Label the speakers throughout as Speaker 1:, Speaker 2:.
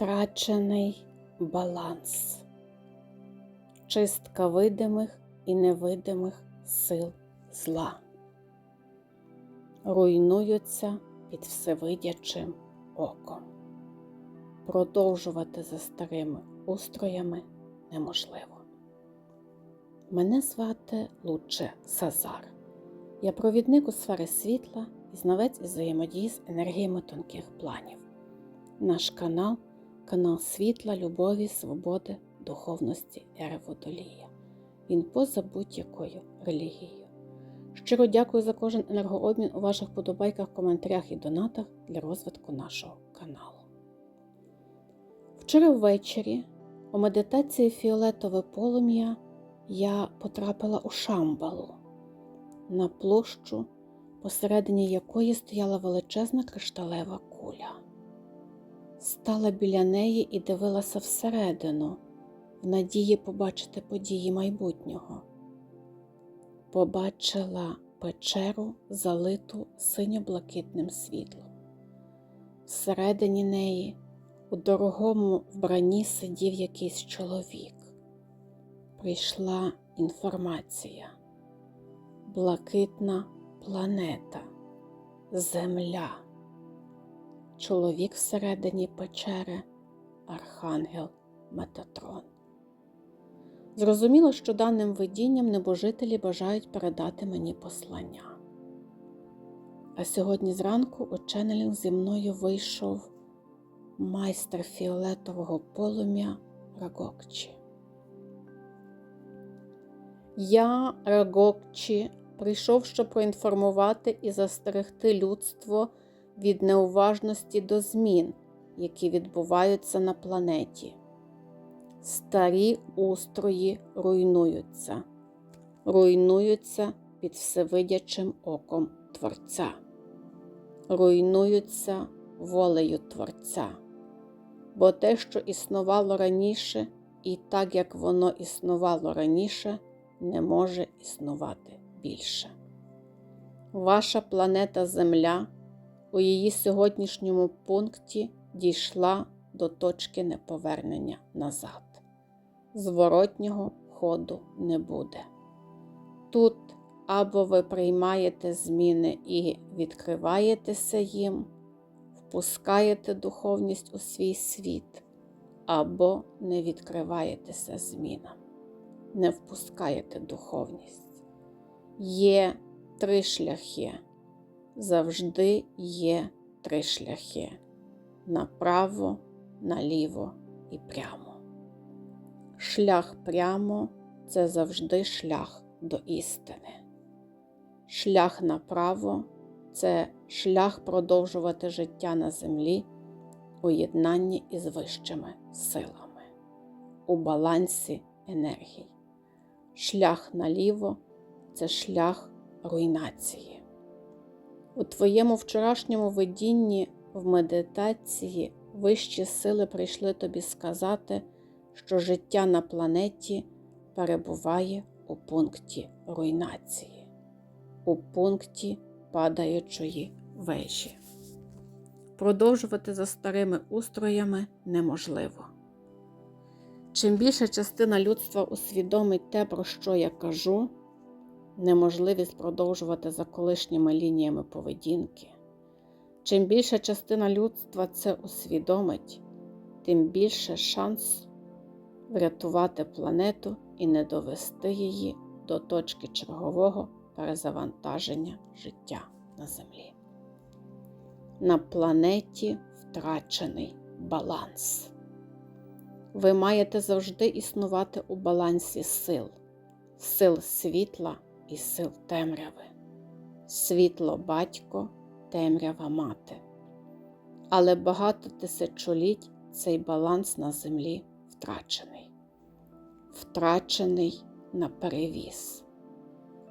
Speaker 1: Втрачений баланс, чистка видимих і невидимих сил зла. Руйнуються під всевидячим оком. Продовжувати за старими устроями неможливо. Мене звати Луче Сазар. Я провідник у сфери світла і знавець взаємодії з енергіями тонких планів. Наш канал канал світла, любові, свободи, духовності ери Водолія. Він поза будь-якою релігією. Щиро дякую за кожен енергообмін у ваших подобайках, коментарях і донатах для розвитку нашого каналу. Вчора ввечері у медитації Фіолетове полум'я я потрапила у Шамбалу на площу, посередині якої стояла величезна кришталева куля. Стала біля неї і дивилася всередину, в надії побачити події майбутнього. Побачила печеру, залиту синьо-блакитним світлом. Всередині неї у дорогому вбранні сидів якийсь чоловік. Прийшла інформація. Блакитна планета, Земля. Чоловік всередині печери, Архангел Метатрон. Зрозуміло, що даним видінням небожителі бажають передати мені послання. А сьогодні зранку у ченелінг зі мною вийшов майстер фіолетового полум'я Рагокчі. Я, Рагокчі, прийшов, щоб проінформувати і застерегти людство від неуважності до змін, які відбуваються на планеті. Старі устрої руйнуються, руйнуються під всевидячим оком Творця, руйнуються волею Творця, бо те, що існувало раніше, і так як воно існувало раніше, не може існувати більше. Ваша планета Земля у її сьогоднішньому пункті дійшла до точки неповернення назад. Зворотнього ходу не буде. Тут або ви приймаєте зміни і відкриваєтеся їм, впускаєте духовність у свій світ, або не відкриваєтеся змінам, не впускаєте духовність. Є три шляхи. Завжди є три шляхи направо, наліво і прямо. Шлях прямо це завжди шлях до істини. Шлях направо це шлях продовжувати життя на землі у єднанні із вищими силами, у балансі енергій. Шлях наліво це шлях руйнації. У твоєму вчорашньому видінні в медитації вищі сили прийшли тобі сказати, що життя на планеті перебуває у пункті руйнації, у пункті падаючої вежі. Продовжувати за старими устроями неможливо. Чим більша частина людства усвідомить те, про що я кажу, неможливість продовжувати за колишніми лініями поведінки. Чим більша частина людства це усвідомить, тим більше шанс врятувати планету і не довести її до точки чергового перезавантаження життя на Землі. На планеті втрачений баланс. Ви маєте завжди існувати у балансі сил, сил світла і сил темряви, світло батько, темрява мати. Але багато тисячоліть цей баланс на землі втрачений, втрачений на перевіз.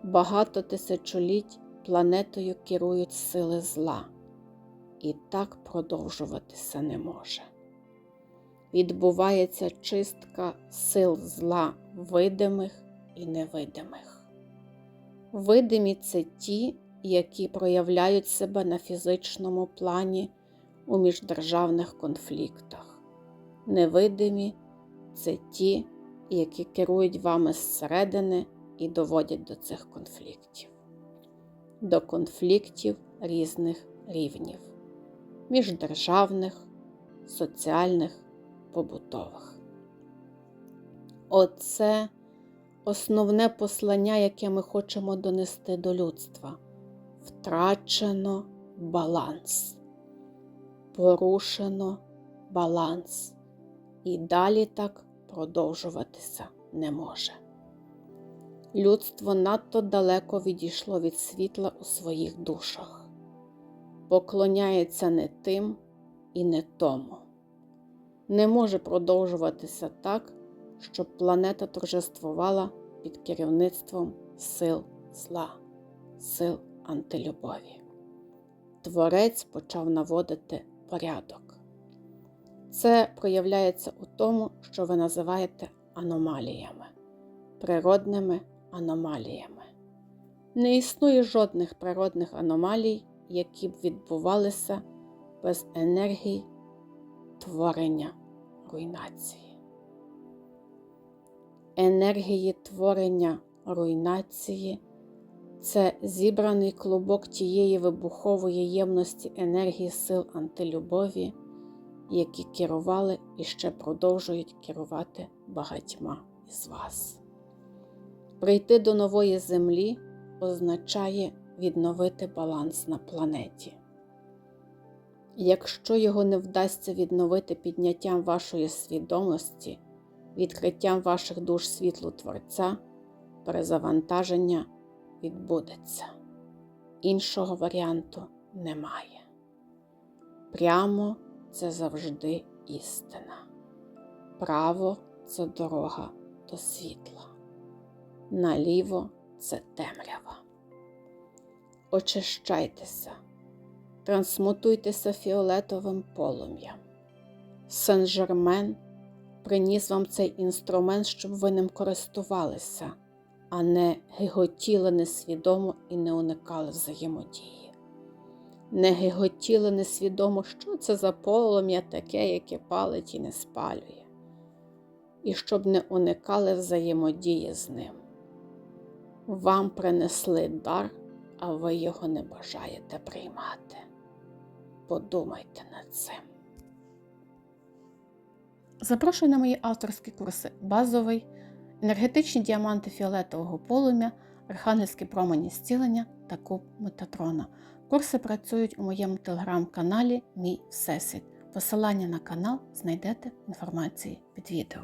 Speaker 1: Багато тисячоліть планетою керують сили зла, і так продовжуватися не може. Відбувається чистка сил зла видимих і невидимих. Видимі це ті, які проявляють себе на фізичному плані у міждержавних конфліктах, Невидимі це ті, які керують вами зсередини і доводять до цих конфліктів, до конфліктів різних рівнів міждержавних, соціальних, побутових. Оце основне послання, яке ми хочемо донести до людства. Втрачено баланс, порушено баланс. І далі так продовжуватися не може. Людство надто далеко відійшло від світла у своїх душах, поклоняється не тим і не тому. Не може продовжуватися так, щоб планета торжествувала під керівництвом сил зла, сил антилюбові. Творець почав наводити порядок. Це проявляється у тому, що ви називаєте аномаліями, природними аномаліями. Не існує жодних природних аномалій, які б відбувалися без енергії творення руйнації. Енергії творення руйнації це зібраний клубок тієї вибухової ємності енергії сил антилюбові, які керували і ще продовжують керувати багатьма із вас. Прийти до нової землі означає відновити баланс на планеті. Якщо його не вдасться відновити підняттям вашої свідомості, відкриттям ваших душ світлу Творця, перезавантаження відбудеться. Іншого варіанту немає. Прямо це завжди істина. Право це дорога до світла. Наліво це темрява. Очищайтеся, трансмутуйтеся фіолетовим полум'ям. Сен-Жермен приніс вам цей інструмент, щоб ви ним користувалися, а не гиготіли несвідомо і не уникали взаємодії. Не гиготіли несвідомо, що це за полум'я таке, яке палить і не спалює, і щоб не уникали взаємодії з ним. Вам принесли дар, а ви його не бажаєте приймати. Подумайте над цим. Запрошую на мої авторські курси базовий, енергетичні діаманти фіолетового полум'я, архангельські промені зцілення та куб Метатрона. Курси працюють у моєму телеграм-каналі Мій Всесвіт. Посилання на канал знайдете в інформації під відео.